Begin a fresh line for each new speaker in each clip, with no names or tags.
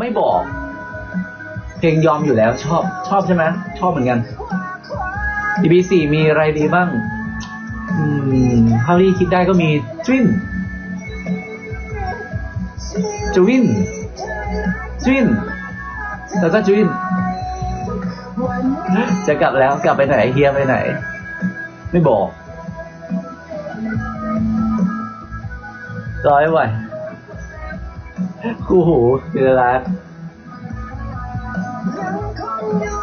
ไม่บอกเพลงยอมอยู่แล้วชอบชอบใช่ไหมชอบเหมือนกัน EP สี่มีอะไรดีบ้าง อืมเท่าที่คิดได้ก็มีจวินจวินจวินแล้วก็จวิน จะกลับแล้วกลับไปไหนเฮียไปไหน ไม่บอกร้อยไหว คู่หูคือรัก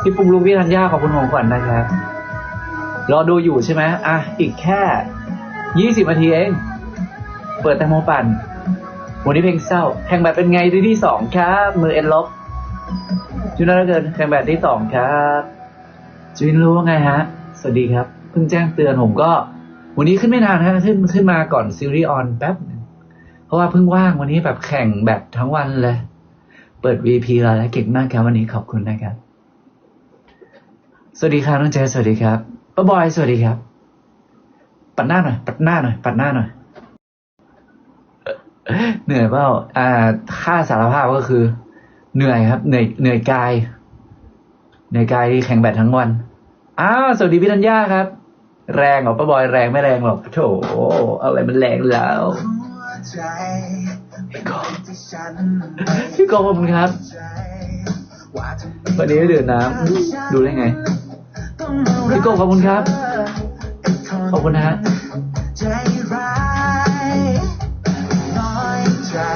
พี่ปุงลุงพี่ธัญญาขอบคุณของขวัญนะครับ รอดูอยู่ใช่ไหมอะ อีกแค่ยี่สิบนาทีเอง เปิดแตงโมปั่น วันนี้เพลงเศร้า แข่งแบบเป็นไงที่ที่สองครับ มือเอ็นลบจุนน่าเกินแข่งแบบที่สองครับจุนรู้ว่าไงฮะ สวัสดีครับ เพิ่งแจ้งเตือนผมก็ วันนี้ขึ้นไม่นานฮะ ขึ้นขึ้นมาก่อนซีรีส์ออนแป๊บ เพราะว่าเพิ่งว่างวันนี้แบบแข่งแบบทั้งวันเลย เปิด VP แล้วและเก่งมากครับวันนี้ขอบคุณนะครับ สวัสดีครับน้องเจสวัสดีครับป้าบอยสวัสดีครับ ปัดหน้าหน่อยปัดหน้าหน่อยปัดหน้าหน่อยเหนื่อยเปล่าอ่าค่าสารภาพก็คือ เหนื่อยครับ เหนื่อยเหนื่อยกายเหนื่อยกายแข่งแบดทั้งวันอ้าวสวัสดีพี่ธัญญาครับ แรงเหรอป้าบอยแรงไม่แรงหรอกโถอะไรมันแรงแล้ว พี่กองพี่กองขอบคุณครับ วันนี้ดื่มน้ำดูได้ไง พี่โก้ขอบคุณครับ ขอบคุณนะฮะ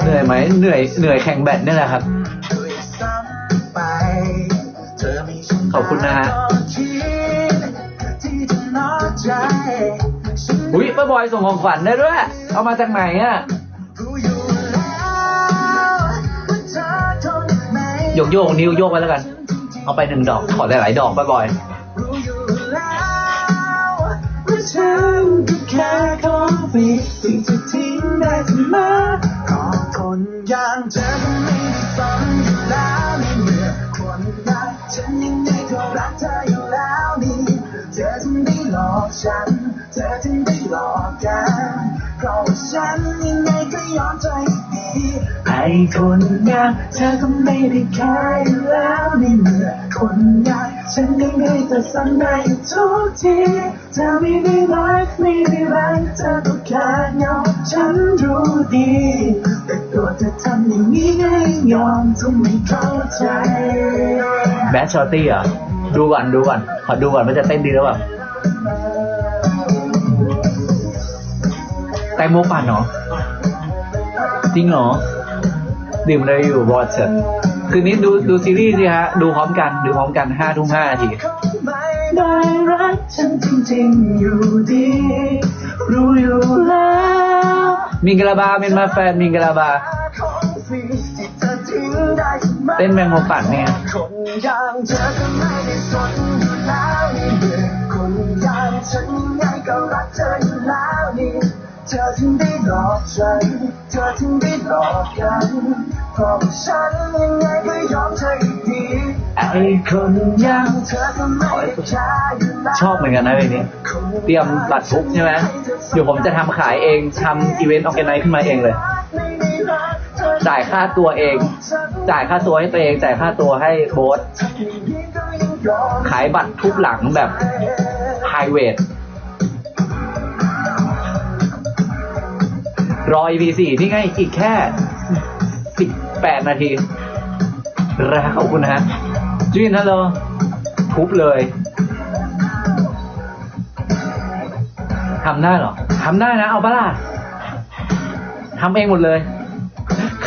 เหนื่อยไหมเหนื่อยเหนื่อยแข่งแบดนี่แหละครับ ขอบคุณนะฮะอุ้ยป้าบอยส่งของขวัญได้ด้วย เอามาจากไหนอะ ยกโยกนิ้วโยกไว้แล้วกัน เอาไปหนึ่งดอกขอหลายๆดอกป้าบอย
ฉันก็แค่ของฟรีที่จะทิ้งได้เสมอขอคนอย่างเธอก็ไม่ได้สนอยู่แล้วในเมื่อคนรักฉันยังไงก็รักเธออยู่แล้วนี่เธอถึงได้หลอกฉัน เธอถึงได้หลอกกัน เพราะว่าฉันยังไงก็ยอมใจดีไอ้คนอย่างเธอก็ไม่ได้แค่อยู่แล้วในเมื่อคนอย่างฉันยังไงจะสั่งได้ทุกทีเธอไม่ได้รักไม่ได้รักเธอก็แค่เหงาฉันรู้ดี แต่ตัวเธอทำอย่างนี้ไงยอมทำไม่เข้าใจ
แบดชอตตี้เหรอดูก่อนดูก่อนขอดูก่อนว่าจะเต้นดีหรือเปล่า แตงโมปั่นเหรอ จริงเหรอ ดื่มอะไรอยู่บอสเชอคืนนี้ดูดูซีรีส์สิฮะ ดูพร้อมกันดูพร้อมกันห้าทุ่มห้านาที
ไม่ได้รักฉันจริงๆอยู่ดี รู้อยู่แล้ว
มิงกะลาบาเป็นมาแฟนมิงกะลาบา
ของฟรีที่เธอทิ้งได้ใช่ไหม
เต้นแมงโมปั่นเนี่ย
คนอย่างเธอก็ไม่ได้สนอยู่แล้วนี่เบื่อคนอย่างฉันยังไงก็รักเธออยู่แล้วนี่ เธอถึงได้หลอกฉัน เธอถึงได้หลอกกันเพราะฉันยังไงก็ยอมเธออยู่ดี
ไอ้คนยัง
เธอก็ไม่ได้แค่อยู่แล้ว
ชอบเหมือนกันนะเพลงนี้ เตรียมบัตรทุกใช่ไหมเดี๋ยวผมจะทำขายเองทำอีเวนต์ออแกไนซ์ขึ้นมาเองเลย จ่ายค่าตัวเอง จ่ายค่าตัวให้ตัวเอง จ่ายค่าตัวให้โบ๊ทขายบัตรทุกหลังแบบไฮเวท รอ EP สี่นี่ไงอีกแค่สิบแปดนาทีราขอบคุณนะฮะจีนฮัลโหลทุบเลยทำได้เหรอทำได้นะ เอาปะล่ะทำเองหมดเลย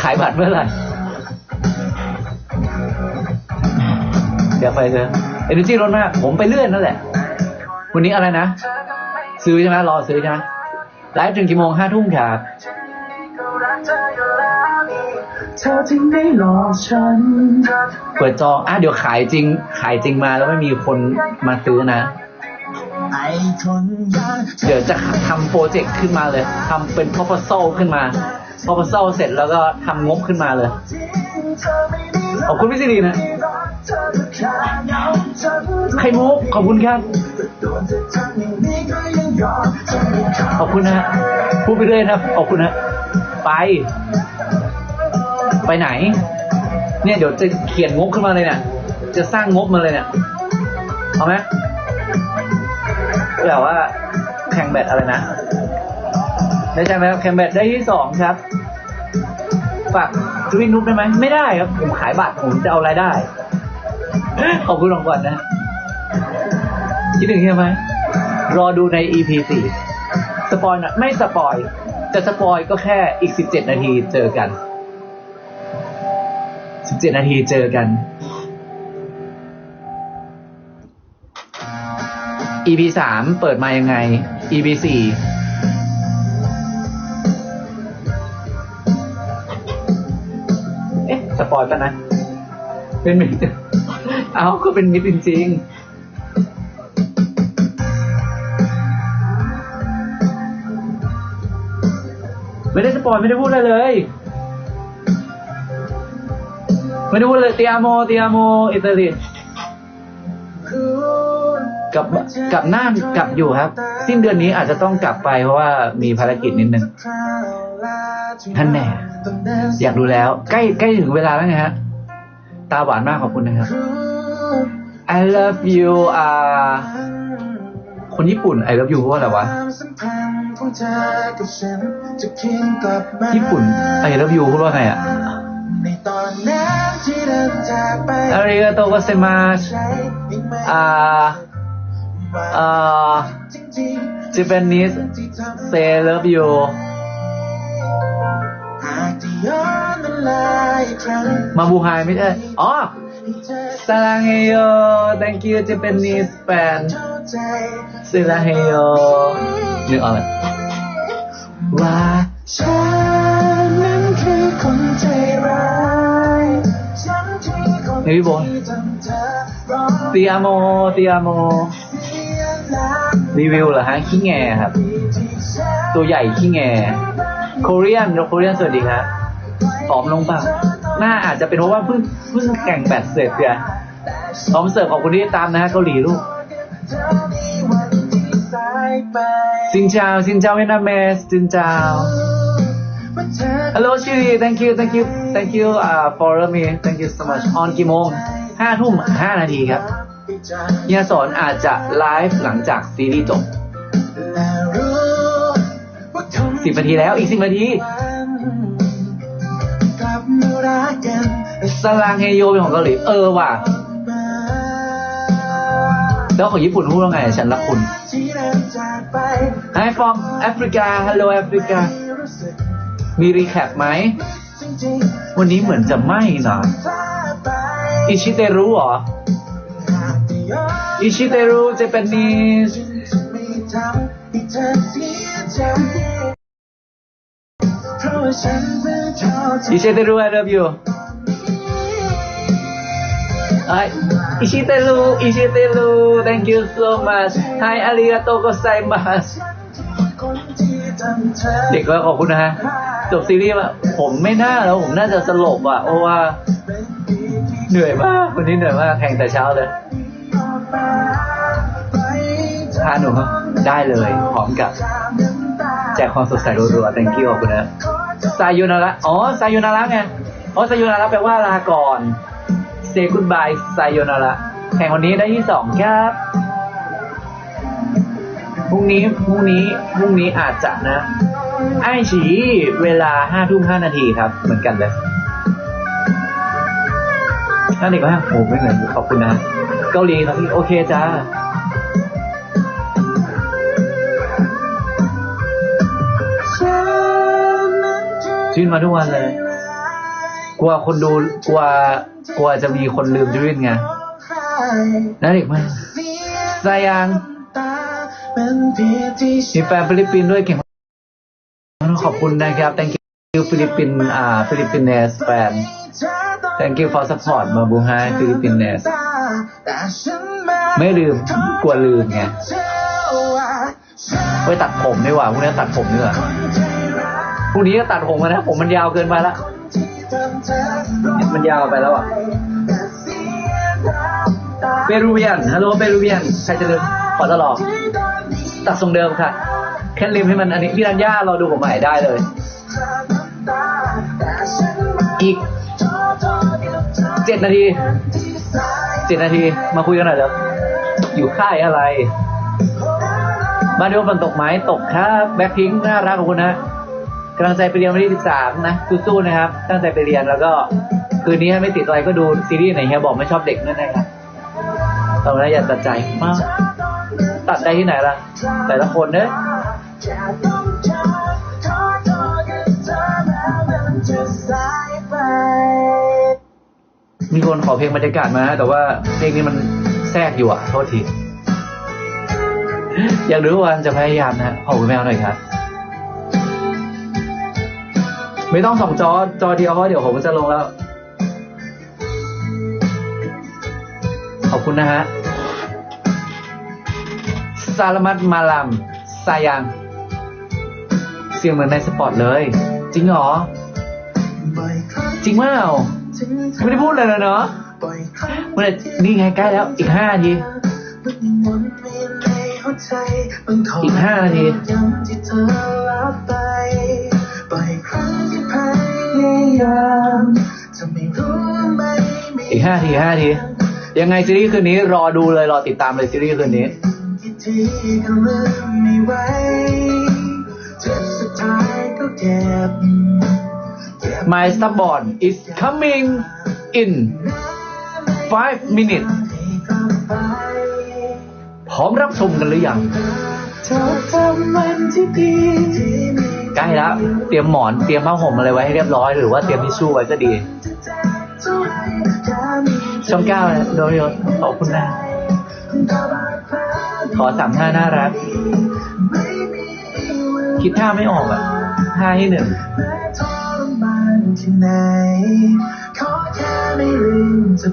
ขายบัตรเมื่อไหร่เดี๋ยวไปเถอะเอเนจีลดมาก ผมไปเลื่อนนั่นแหละ วันนี้อะไรนะ ซื้อใช่ไหมรอซื้อใช่ไหม ไลฟ์ถึงกี่โมงห้าทุ่มครับ
เปิ
ดจองอะเดี๋ยวขายจริง ขายจริงมาแล้วไม่มีคนมาซื้อนะ เดี๋ยวจะทำโปรเจกต์ขึ้นมาเลยทำเป็น proposal ขึ้นมา proposal เสร็จแล้วก็ทำงบขึ้นมาเลย ขอบคุณพี่สิรินะไข่มุกขอบคุณครับ ขอบคุณนะฮะพูดไปเรื่อยนะขอบคุณนะไป ไปไหน เนี่ยเดี๋ยวจะเขียนงบขึ้นมาเลยเนี่ยจะสร้างงบมาเลยเนี่ยเอาไหมแบบว่าแข่งแบดอะไรนะได้ใช่ไหมครับแข่งแบดได้ที่สองครับฝากทวินนุ๊กได้ไหมไม่ได้ครับ ผมขายบัตรผมจะเอารายได้ ขอบคุณรางวัลนะ คิดถึงใช่ไหม รอดูใน EP สี่สปอยน่อยไม่สปอยแต่สปอยก็แค่อีกสิบเจ็ดนาทีเจอกันสิบเจ็ดนาทีเจอกัน EP สามเปิดมายังไง EP สี่เอ๊ะ สปอยปะนะ เป็นมิตรเอาก็เป็นมิตรจริง ๆ ไม่ได้สปอยไม่ได้พูดอะไรเลย ไม่ได้พูดเลยเตียโมเตียโมอิตาลีกลับกลับน่านกลับอยู่ครับ สิ้นเดือนนี้อาจจะต้องกลับไปเพราะว่ามีภารกิจนิดนึงท่านแน่อยากดูแล้ว ใกล้ใกล้ถึงเวลาแล้วไงฮะ ตาหวานมากขอบคุณนะครับ I love you อ่าคนญี่ปุ่น I love you เพราะอะไรวะ ญี่ปุ่น I love you พูดว่าไงอะ
ในตอนนั้นที่เดินจากไป
อาริกาโตโกเซมาสอ่าอ่า
จริง
Japanese
ๆที่ทำ
say love you
หากจะย้อนเวลาอีกครั้ง
มาบูไฮไม่ใช่อ๋อ
ให้เธอ
ซาลังเฮโย thank you Japanese fan
เข้าใจ
ซาลังเฮโย นึกออกไหมว่า
ฉันนั้นคือคนใจร้ายฉันที่คน
เฮ้ยพี่โบน
ที่ทำเธอร้อง
เตียโมเตียโม
เสียหลัก
รีวิวเหรอฮะขี้แงครับ
ที่ฉัน
ตัวใหญ่ขี้แงโคเรียนโคเรียนสวัสดีครับผอมลงเปล่าหน้าอาจจะเป็นเพราะว่าเพิ่งเพิ่งแข่งแบดเสร็จเพียพร้อมเสิร์ฟขอบคุณที่ตามนะฮะเกาหลีลูก
เธอมีวันที่สายไป
ซินเจ้าซินเจ้าเวียดนามเมสซินเจ้า
ว่าเธอ
Hello Chiri thank you thank you thank you uh for me thank you so much on กี่โมงห้าทุ่มห้านาทีครับเฮียสอนอาจจะไลฟ์หลังจากซีรีส์จบ
และรู้ว่าคง
สิบนาทีแล้วอีกสิบนาที
กลับมารักกัน
สลางเฮโยเป็นของเกาหลีเออว่ะ
มา
แล้วของญี่ปุ่นพูดว่าไง ฉันรักคุณ
ที่เดินจากไป
Hi from Africa Hello Africa
ที่รู้สึก
มีรีแคปไหม
จริง
วันนี้เหมือนจะไม่นะ
ๆพาไป
อิชิเตรุเหรอ
หากจะย้อน
อิชิเตรุเจแปนิส
ฉันจะไม่ทำให้เธอเสียใจเพราะว่าฉันเพิ่งเข้าใจ
อิชิเตรุ I love you ไออิชิเตรุอิชิเตรุ thank you so much Hi อาริกาโตโกไซมัส
คนที่ทำเด็
กก็ขอบคุณนะฮะ จบซีรีส์มาผมไม่น่าแล้วผมน่าจะสลบอะเพราะว่า เหนื่อยมากวันนี้เหนื่อยมากแข่งแต่เช้าเลยพาหนูได้เลยพร้อมกับแจกความสดใสรัวๆ thank you ขอบคุณนะซายูนาระ อ๋อซายูนาระไง อ๋อซายูนาระแปลว่าลาก่อน say goodbye ซายูนาระแข่งวันนี้ได้ที่สองครับพรุ่งนี้พรุ่งนี้พรุ่งนี้อาจจะนะ ไอฉีเวลาห้าทุ่มห้านาทีครับ เหมือนกันเลยนั่นเด็กว่าโอ้ไม่เหมือนขอบคุณนะ เกาหลีครับพี่โอเคจ้าชื่นมาทุกวันเลย กลัวคนดูกลัวกลัวจะมีคนลืมชื่นไงน่าเด็กมากสายังมีแฟนฟิลิปปินส์ด้วยเก่งขอบคุณนะครับ thank you ฟิลิปปินส์อ่าฟิลิปปินเนสแฟน thank you for support มาบูไฮฟิลิปปินเนสไม่ลืมกลัวลืมไงไปตัดผมดีกว่าพรุ่งนี้ตัดผมดีกว่าพรุ่งนี้ก็ตัดผมนะผมมันยาวเกินไปและ มันยาวไปแล้วอะเปรูเวียนฮัลโหลเปรูเวียนใครจะลืมขอตลอดตัดทรงเดิมค่ะ แค่ริมให้มันอันนี้พี่รัญญาเราดูผมใหม่ได้เลย อีกเจ็ดนาทีเจ็ดนาทีมาคุยกันหน่อยเดี๋ยวอยู่ค่ายอะไรบ้านที่ว่าฝนตกไหมตกครับ แบ็คพิงค์น่ารักของคุณนะ กำลังใจไปเรียนวันที่13นะสู้ๆนะครับ ตั้งใจไปเรียนแล้วก็คืนนี้ถ้าไม่ติดอะไรก็ดูซีรีส์ไหนเฮียบอกไม่ชอบเด็กนั่นนะครับตอนนั้อย่าตัดใจมากตัดได้ที่ไหนล่ะ แต่ละคนเนอะมีคนขอเพลงบรรยากาศมานะแต่ว่าเพลงนี้มันแทรกอยู่อะโทษที อยากรู้ว่าจะพยายามนะขอคุณแมวหน่อยครับ ไม่ต้องสองจอจอเดียวเพราะเดี๋ยวผมจะลงแล้ว ขอบคุณนะฮะซาลามัดมาลัมซายัง เสียงเหมือนในสปอร์ตเลย จริงเหรอ จริงเปล่าไม่ได้พูดเลยนะเนาะเมื่อไหร่นี่ไงใกล้แล้วอีกห้านาทีอีกห้านาที อีกห้าทีห้าที ยังไงซีรีส์คืนนี้รอดูเลยรอติดตามเลยซีรีส์คืนนี้ My Stubborn is coming in five minutes พร้อมรับชมกันหรือยัง ใกล้แล้ว เตรียมหมอนเตรียมผ้าห่มอะไรไว้ให้เรียบร้อยหรือว่าเตรียมทิชชู่ไว้ก็ดี ช่องเก้าเลยโดยขอบคุณนะขอสามท่าน่ารัก คิดท่าไม่ออกอะท่าที่หนึ่ง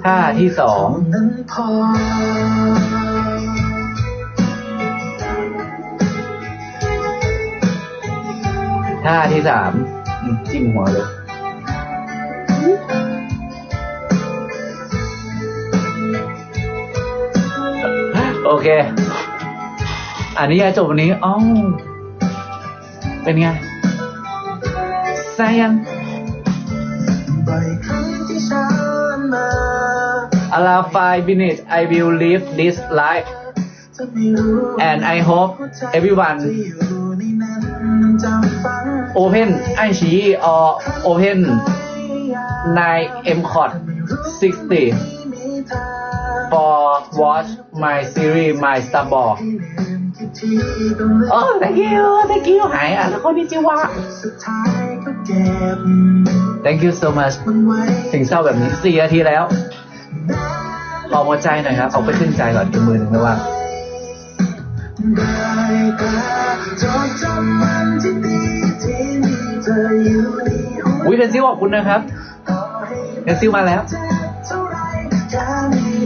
ท่าที่สอง ท่าที่สามอืมจิ้มหัวเลยโอเค อันนี้ยายจบวันนี้อ้าวเป็นไงแซยัง Allow five minutes I will leave this life and I hope everyone open ไอชี or open 9 m c o t 60 for watch my series my star ball โอ้ thank you thank you หายอะแล้วคนนี้จิวะ thank you so much ถึงเศร้าแบบนี้สี่นาทีแล้วขอหัวใจหน่อยครับ เอาไปขึ้นใจก่อนอีกมือหนึ่งไม่ว่า อุ้ยเพนซิลขอบคุณนะครับเพนซิลมาแล้ว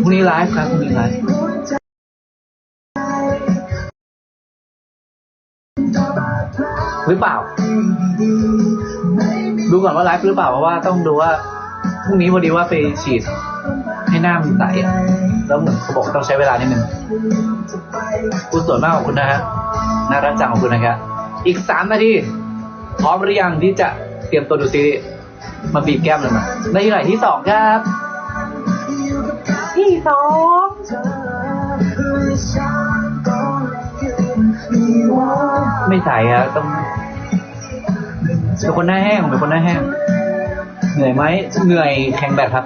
พรุ่งนี้ไลฟ์ครับพรุ่งนี้ไลฟ์หรือเปล่า ดูก่อนว่าไลฟ์หรือเปล่าเพราะว่าต้องดูว่าพรุ่งนี้พอดีว่าไปฉีดให้หน้ามันใสอะแล้วเหมือนเขาบอกต้องใช้เวลานิดนึงคุณสวยมากขอบคุณนะฮะน่ารักจังขอบคุณนะครับอีกสามนาที พร้อมหรือยังที่จะเตรียมตัวดูซีรีส์มาบีบแก้มเลยมาในที่ไหนที่สองครับ ที่สองไม่ใส่อะต้องเป็นคนหน้าแห้งเป็นคนหน้าแห้ง เหนื่อยไหมเหนื่อยแข่งแบดครับ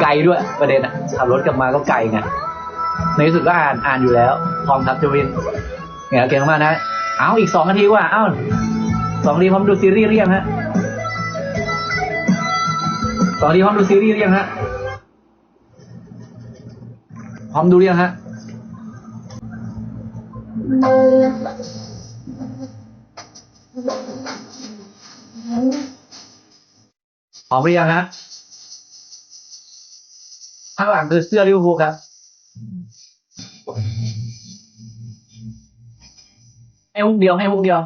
ไกลด้วยประเด็นอะขับรถกลับมาก็ไกลไงในที่สุดก็อ่านอ่านอยู่แล้วพร้อมครับจวินเนี่ยเก่งมากนะ เอาอีกสองนาทีว่า เอาสองนาทีพร้อมดูซีรีส์เรียงฮะสองนาทีพร้อมดูซีรีส์เรียงฮะพร้อมดูเรียงฮะพร้อมหรือยังฮะข้างหลังคือเสื้อลิเวอร์พูลครับ ให้มุกเดียวให้มุกเดียว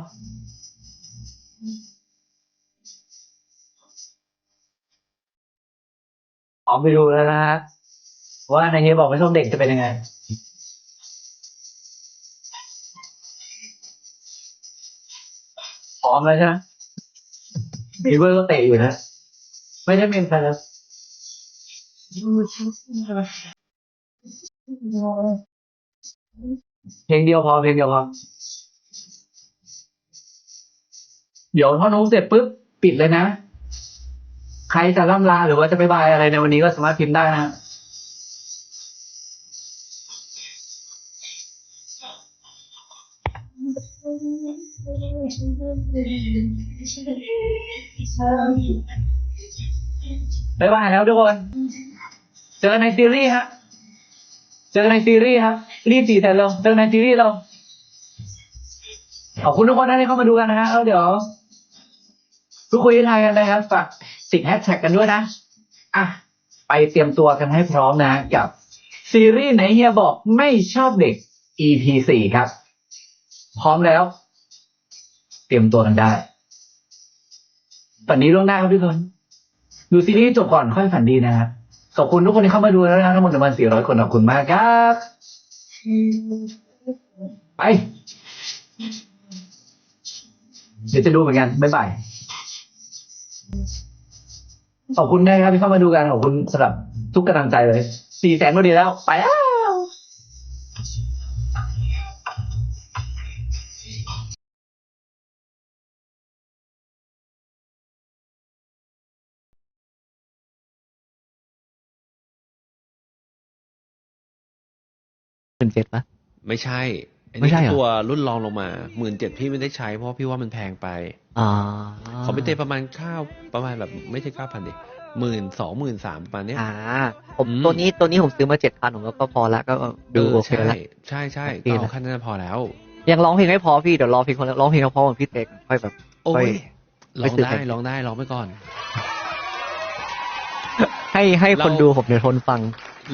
ออกไปดูแล้วนะฮะว่าในเฮียบอกไม่ชอบเด็กจะเป็นยังไงพร้อมแล้วใช่ไหมมีเบอร์ก็เตะอยู่นะ ไม่ได้เป็นแฟนแล้วเพลงเดียวพอเพลงเดียวพอ เดี๋ยวท่อนฮุกเสร็จปุ๊บปิดเลยนะ ใครจะล่ำลาหรือว่าจะไปบายอะไรในวันนี้ก็สามารถพิมพ์ได้นะบายบายแล้วทุกคน เจอกันในซีรีส์ฮะ เจอกันในซีรีส์ฮะ รีบจีแทนเรา เจอกันในซีรีส์เรา ขอบคุณทุกคนนะที่เข้ามาดูกันนะฮะแล้วเดี๋ยว พูดคุยทายกันนะครับฝากติดแฮชแท็กกันด้วยนะ อะ ไปเตรียมตัวกันให้พร้อมนะ กับ ซีรีส์ไหนเฮียบอกไม่ชอบเด็ก EP สี่ครับ พร้อมแล้ว เตรียมตัวกันได้ ฝันนี้ล่วงหน้าครับทุกคน ดูซีรีส์จบก่อนค่อยฝันดีนะครับขอบคุณทุกคนที่เข้ามาดูแล้วนะทั้งหมดประมาณ400 คนขอบคุณมากครับ ไป เดี๋ยวจะดูเหมือนกัน บ๊ายบาย ขอบคุณนะครับที่เข้ามาดูกันขอบคุณสำหรับทุกกำลังใจเลยสี่แสนก็ดีแล้ว ไปแล้ว
หมื่นเจ็ดปะ
ไม่ใช่อัน
ไม่
นี้
ใช่เหรอ
ตัวรุ่นรองลงมาหมื่นเจ็ดพี่ไม่ได้ใช้เพราะพี่ว่ามันแพงไป
อ๋อ
ขอไปเตะประมาณข้าวประมาณแบบไม่ใช่เก้าพันดิหมื่นสองหมื่นสามประมาณเนี้ย
อ่าผม
อืม
ตัวนี้ตัวนี้ผมซื้อมาเจ็ดพันผมก็พอละก็ดูโอเค
ใช่
แล้ว
ใช่ใช่
โอเค
ก็
แล้ว
เอาขั้นนั้นพอแล้ว
ยังร้องเพลงไม่พอพี่เดี๋ยวรอเพลงคนร้องเพลงเขาพอเหมือนพี่เต็กค่อยแบบ
โอ้
ไป
ยล
ไป
อง
ซื้อ
ได้
แผ่น
ลองได้ลองไปก่อน
ให้ให้คน
เรา
ดูผมเดี๋ยวทนฟัง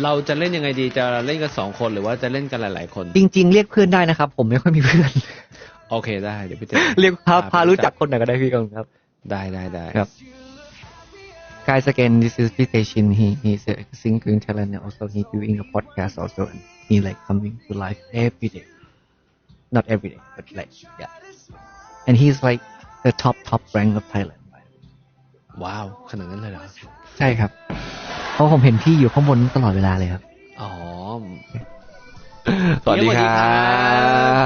เราจะเล่นยังไงดีจะเล่นกันสองคนหรือว่าจะเล่นกันหลาย ๆ คน
จริง ๆ เรียกเพื่อนได้นะครับ ผมไม่ค่อยมีเพื่อน
โอเคได้เดี๋ยวพี่เต้
เรียกพา
พา
พารู้จักคนไหนก็ได้พี่กองครับ
ได้ได้ได้
ครับ Guys again this is Peter Shin he he's a singing talent and also he doing a podcast also and he like coming to life every day not every day but like yeah and he's like the top top rank of Thailand
ว้าวขนาดนั้นเลยเหรอ
ใช่ครับ เพราะผมเห็นพี่อยู่ข้างบนตลอดเวลาเลยครับ
อ๋อ
สวัสดีครั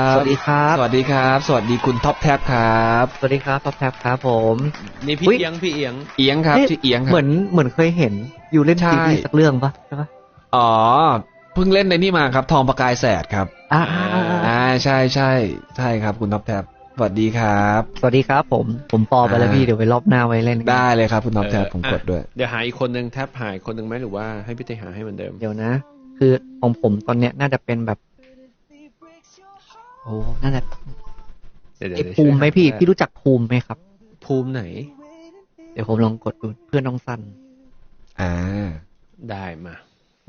บ
สวัสดีครับ
สวัสดีครับ สวัสดีคุณท็อปแท็บครับ
สวัสดีครับท็อปแท็บครับผม
นี่พี่
อุ๊ย
เอียงพี่เอียง
เอียงครับ
เอ๊ะ
ชื่อเอียงครั
เห
บ
มือนเหมือนเคยเห็น อยู่เล่น
ใช่
ซีรีส์สักเรื่องปะใช่ปะ
อ๋อ เพิ่งเล่นในนี่มาครับ ทองประกายแสดครับ
อ่าอ่าอ่าอ่า
อ่าใช่ใช่ใช่ครับ คุณท็อปแท็บสวัสดีครับ
สวัสดีครับผม ผมปอไปแล้ว
อ่า
พี่ เดี๋ยวไปรอบหน้าไว้เล่นกัน
ได้เลยครับคุณท็อปแท็บ
เออ
ผม
อะ
กดด้วย
เดี๋ยวหาอีกคนนึงแทบหายคนนึงไหมหรือว่าให้พี่เต้หาให้เหมือนเดิม
เดี๋ยวนะ คือของผมตอนเนี้ยน่าจะเป็นแบบ โอ้น่าจะ
เดี๋ยวเดี๋ยว
ไอ้
เดี๋ยว
ภูมิไหมพี่
ช่วยหา
พี่รู้จักภูมิไหมครับ
ภูมิไหน
เดี๋ยวผมลองกดดูเพื่อนน้องสั้น
อ่า
ได้มา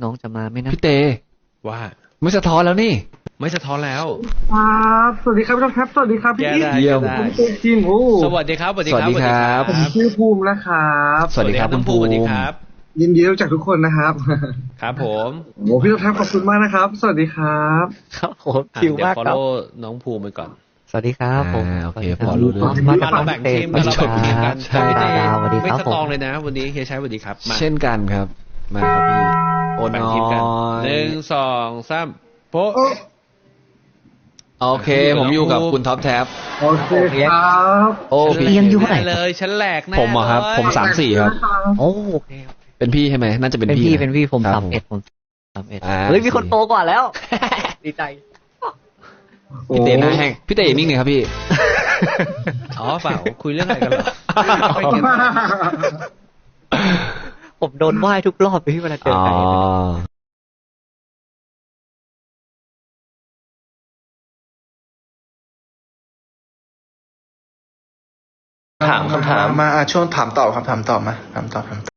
น้องจะมาไหมนะ
พี่เต
ว่า
ไม่สะท้อนแล้วนี่
ไม่สะท้อนแล้ว
ครับสวัสดีครับพี่ท็อปแท็บสวัสดีครับพี่
แก้
อีท
ได้
เยี่ยม
แก้ได้
ผมจริงโอ้
สวัสดีครับ สวัสดีครับ
สวัสดีครับ
ผมชื่อภูมินะครับ
สวัสดีครับ
น้
คุ
อง
ณ
ภู
ภู
มิสวัสดี
มิ
ครับ
ยินดีรู้จักทุกคนนะครับ
ครับผม
โอ้พี่ท็อปแท็บขอบคุณมากนะครับ สวัสดีครับ
ครับผม
อะ
ชิว
เดี๋ยว
มากครับ
follow น้องภูมิไปก่อน
สวัสดีครับผม
อ่าโอเค
สวัสดี
พอรู้เรื่อง
มา
มา
จาก
เราแบ่งทีม
ส
มา
วัส
เรา
ดี
แบ่งทีม
ค
กั
รั
น
บใช่
พี่เต้
สวัสดี
ไม่
ครับ
ส
ผ
ตรอง
ม
เลยนะ วันนี้เฮียใช้สวัสดีครับมา
เช่นกันครับ มาครับพี่โอ
แบ่ง
น้อ
ทีมกันห
ย
นึ่งสองสามโป๊ะ
โอเค ผมอยู่กับคุณท็อปแท็บ
โอเคครับ
โอ้
เอี
พี่
ยงอยู่เท่าไหร่
แน่เลยฉันแหลกแน่
ผมเหรอครับ
เลย
ผมสามสี่ครับ
โอ้โอเคครับ
เป็นพี่ใช่ไหมน่าจะเป็น
เป็น
พี่
พี่
นะ
เป็นพี่ผม
ครับ
สามเอ็ดผมสามเอ็ด
อ่า
เฮ้ยมีคนโตกว่าแล้ว ดีใจ
พี่เตหน้าแห้งพี่เตอย่านิ่งเลยครับพี่
อ๋อเปล่าคุยเรื่องอะไรกันเหรอ ไม่เก็ต
ผมโดนไหว้ทุกรอบไปที่เวลาเจอ
อ๋อ
ใคร
ถามคำถามมาอะช่วงถามตอบครับถามตอบมาถามตอบถามตอบ